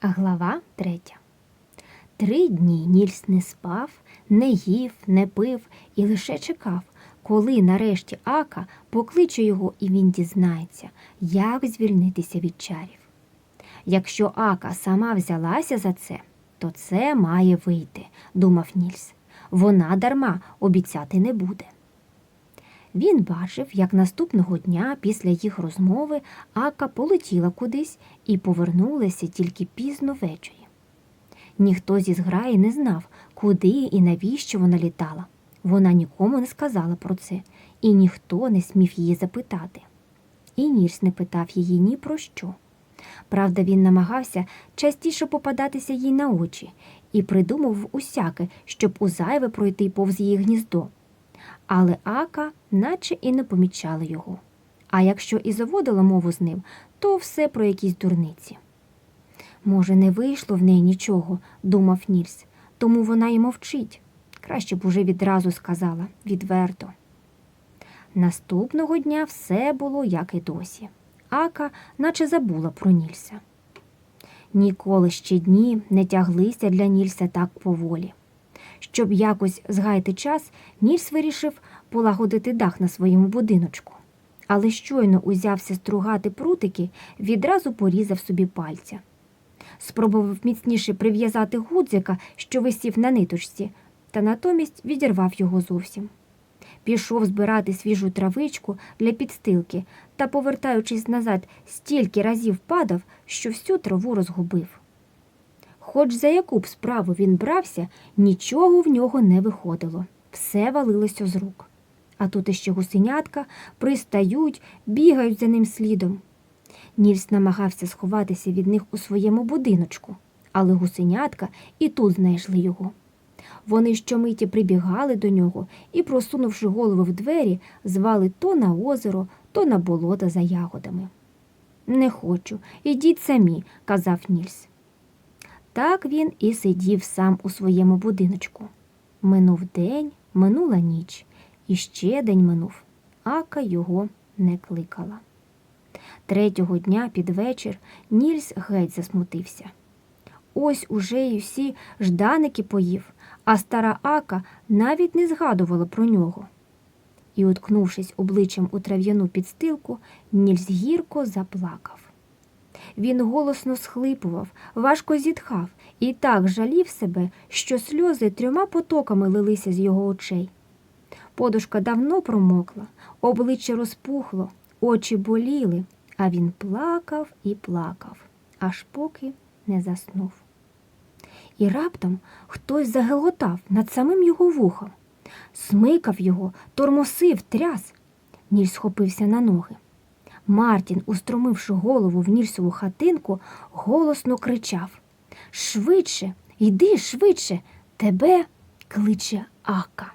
Глава третя. Три дні Нільс не спав, не їв, не пив і лише чекав, коли нарешті Ака покличе його і він дізнається, як звільнитися від чарів. Якщо Ака сама взялася за це, то це має вийти, думав Нільс. Вона дарма обіцяти не буде. Він бачив, як наступного дня після їх розмови Ака полетіла кудись і повернулася тільки пізно ввечері. Ніхто зі зграї не знав, куди і навіщо вона літала. Вона нікому не сказала про це, і ніхто не смів її запитати. І Нірс не питав її ні про що. Правда, він намагався частіше попадатися їй на очі і придумав усяке, щоб узайве пройти повз її гніздо. Але Ака наче і не помічала його. А якщо і заводила мову з ним, то все про якісь дурниці. Може, не вийшло в неї нічого, думав Нільс, тому вона й мовчить. Краще б уже відразу сказала, відверто. Наступного дня все було як і досі. Ака наче забула про Нільса. Ніколи ще дні не тяглися для Нільса так поволі. Щоб якось згаяти час, Нільс вирішив полагодити дах на своєму будиночку. Але щойно узявся стругати прутики, відразу порізав собі пальця. Спробував міцніше прив'язати гудзика, що висів на ниточці, та натомість відірвав його зовсім. Пішов збирати свіжу травичку для підстилки та, повертаючись назад, стільки разів падав, що всю траву розгубив. Хоч за яку б справу він брався, нічого в нього не виходило, все валилося з рук. А тут іще гусенятка пристають, бігають за ним слідом. Нільс намагався сховатися від них у своєму будиночку, але гусенятка і тут знайшли його. Вони щомиті прибігали до нього і, просунувши голови в двері, звали то на озеро, то на болото за ягодами. Не хочу, ідіть самі, казав Нільс. Так він і сидів сам у своєму будиночку. Минув день, минула ніч, і ще день минув. Ака його не кликала. Третього дня під вечір Нільс геть засмутився. Ось уже й усі жданики поїв, а стара Ака навіть не згадувала про нього. І, уткнувшись обличчям у трав'яну підстилку, Нільс гірко заплакав. Він голосно схлипував, важко зітхав і так жалів себе, що сльози трьома потоками лилися з його очей. Подушка давно промокла, обличчя розпухло, очі боліли, а він плакав і плакав, аж поки не заснув. І раптом хтось загелотав над самим його вухом, смикав його, тормосив, тряс. Ніль схопився на ноги. Мартін, устромивши голову в Нільсову хатинку, голосно кричав. Швидше, йди швидше, тебе кличе Ака.